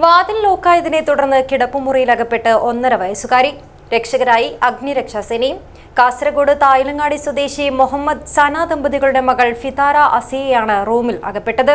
വാതിൽ ലോക്കായതിനെ തുടർന്ന് കിടപ്പുമുറിയിൽ അകപ്പെട്ട് ഒന്നര വയസ്സുകാരി. രക്ഷകരായി അഗ്നിരക്ഷാസേനയും കാസർഗോഡ് തായിലങ്ങാടി സ്വദേശി മുഹമ്മദ് സന ദമ്പതികളുടെ മകൾ ഫിതാര അസിയയാണ് റൂമിൽ അകപ്പെട്ടത്.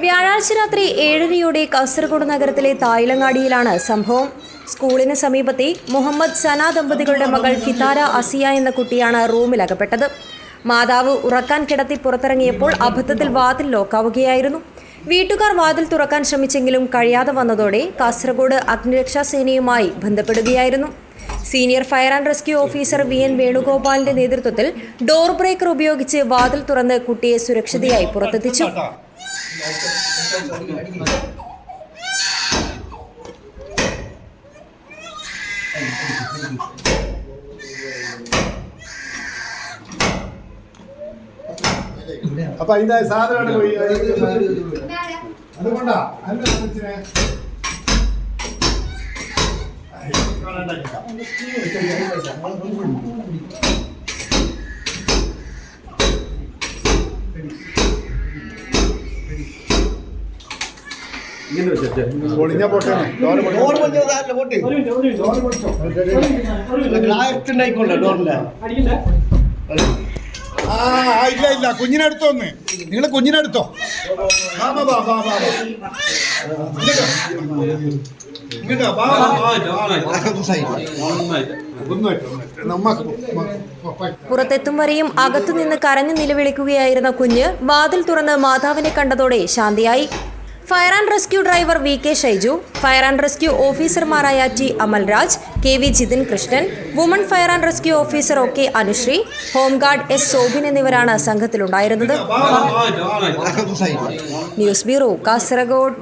വ്യാഴാഴ്ച രാത്രി ഏഴരയോടെ കാസർഗോഡ് നഗരത്തിലെ തായിലങ്ങാടിയിലാണ് സംഭവം. സ്കൂളിന് സമീപത്തെ മുഹമ്മദ് സന ദമ്പതികളുടെ മകൾ ഫിതാര അസിയ എന്ന കുട്ടിയാണ് റൂമിൽ അകപ്പെട്ടത്. മാതാവ് ഉറക്കാൻ കിടത്തി പുറത്തിറങ്ങിയപ്പോൾ അബദ്ധത്തിൽ വാതിൽ ലോക്കാവുകയായിരുന്നു. വീട്ടുകാർ വാതിൽ തുറക്കാൻ ശ്രമിച്ചെങ്കിലും കഴിയാതെ വന്നതോടെ കാസർഗോഡ് അഗ്നിരക്ഷാ സേനയുമായി ബന്ധപ്പെടുകയായിരുന്നു. Senior fire and rescue officer V N വേണുഗോപാലിന്റെ നേതൃത്വത്തിൽ ഡോർ ബ്രേക്കർ ഉപയോഗിച്ച് വാതിൽ തുറന്ന് കുട്ടിയെ സുരക്ഷിതയായി പുറത്തെത്തിച്ചു. അപ്പൊ അതിന്റെ സാധനമാണ് പോയി. അതുകൊണ്ടാ അല്ല ഉണ്ടായിക്കൊണ്ട ഡോറിന്റെ. ആ ഇല്ല ഇല്ല. കുഞ്ഞിനടുത്തോ ഒന്ന് നിങ്ങൾ കുഞ്ഞിനടുത്തോ? ബാ ബാ ബാ വാ, പുറത്തെത്തും വരെയും അകത്തുനിന്ന് കരഞ്ഞു നിലവിളിക്കുകയായിരുന്ന കുഞ്ഞ് വാതിൽ തുറന്ന് മാതാവിനെ കണ്ടതോടെ ശാന്തിയായി fire and rescue driver V K Shaiju fire and rescue ഓഫീസർമാരായ T Amalraj K V Jithin Krishnan woman fire and rescue officer O K Anushree home guard S Sobin എന്നിവരാണ് സംഘത്തിലുണ്ടായിരുന്നത്. News bureau Kasaragod.